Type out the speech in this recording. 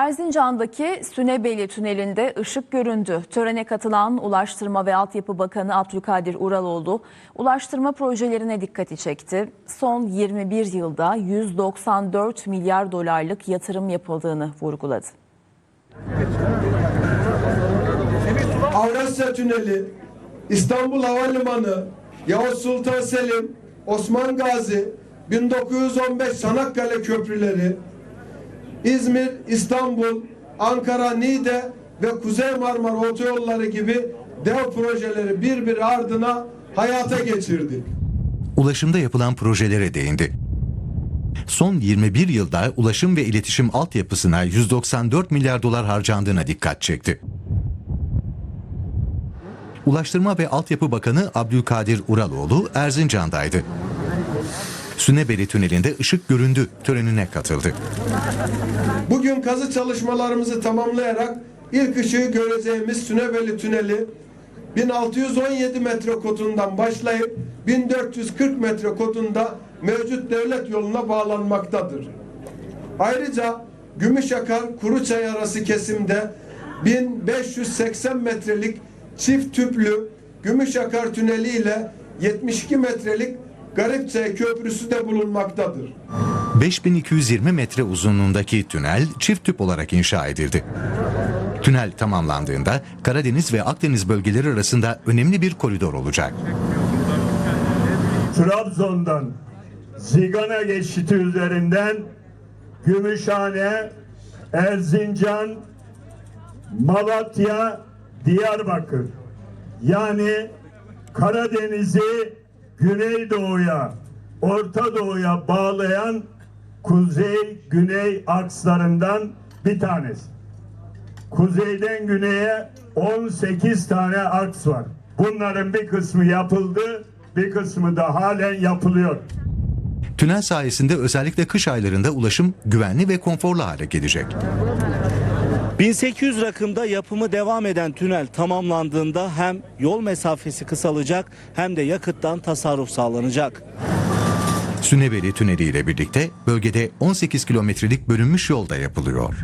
Erzincan'daki Sünebeli Tüneli'nde ışık göründü. Törene katılan Ulaştırma ve Altyapı Bakanı Abdülkadir Uraloğlu, ulaştırma projelerine dikkati çekti. Son 21 yılda 194 milyar dolarlık yatırım yapıldığını vurguladı. Avrasya Tüneli, İstanbul Havalimanı, Yavuz Sultan Selim, Osman Gazi, 1915 Çanakkale köprüleri, İzmir, İstanbul, Ankara, Niğde ve Kuzey Marmara otoyolları gibi dev projeleri birbiri ardına hayata geçirdik. ulaşımda yapılan projelere değindi. Son 21 yılda ulaşım ve iletişim altyapısına 194 milyar dolar harcandığına dikkat çekti. Ulaştırma ve Altyapı Bakanı Abdülkadir Uraloğlu Erzincan'daydı. Sünebeli Tüneli'nde ışık göründü törenine katıldı. Bugün kazı çalışmalarımızı tamamlayarak ilk ışığı göreceğimiz Sünebeli Tüneli 1617 metre kotundan başlayıp 1440 metre kotunda mevcut devlet yoluna bağlanmaktadır. Ayrıca Gümüşakar Kuruçay arası kesimde 1580 metrelik çift tüplü Gümüşakar Tüneli ile 72 metrelik Garipçay Köprüsü de bulunmaktadır. 5220 metre uzunluğundaki tünel çift tüp olarak inşa edildi. Tünel tamamlandığında Karadeniz ve Akdeniz bölgeleri arasında önemli bir koridor olacak. Trabzon'dan Zigana geçiti üzerinden Gümüşhane, Erzincan, Malatya, Diyarbakır yani Karadeniz'i Güneydoğu'ya, Orta Doğu'ya bağlayan kuzey-güney akslarından bir tanesi. Kuzeyden güneye 18 tane aks var. Bunların bir kısmı yapıldı, bir kısmı da halen yapılıyor. Tünel sayesinde özellikle kış aylarında ulaşım güvenli ve konforlu hale gelecek. 1800 rakımda yapımı devam eden tünel tamamlandığında hem yol mesafesi kısalacak hem de yakıttan tasarruf sağlanacak. Sünebeli Tüneli ile birlikte bölgede 18 kilometrelik bölünmüş yol da yapılıyor.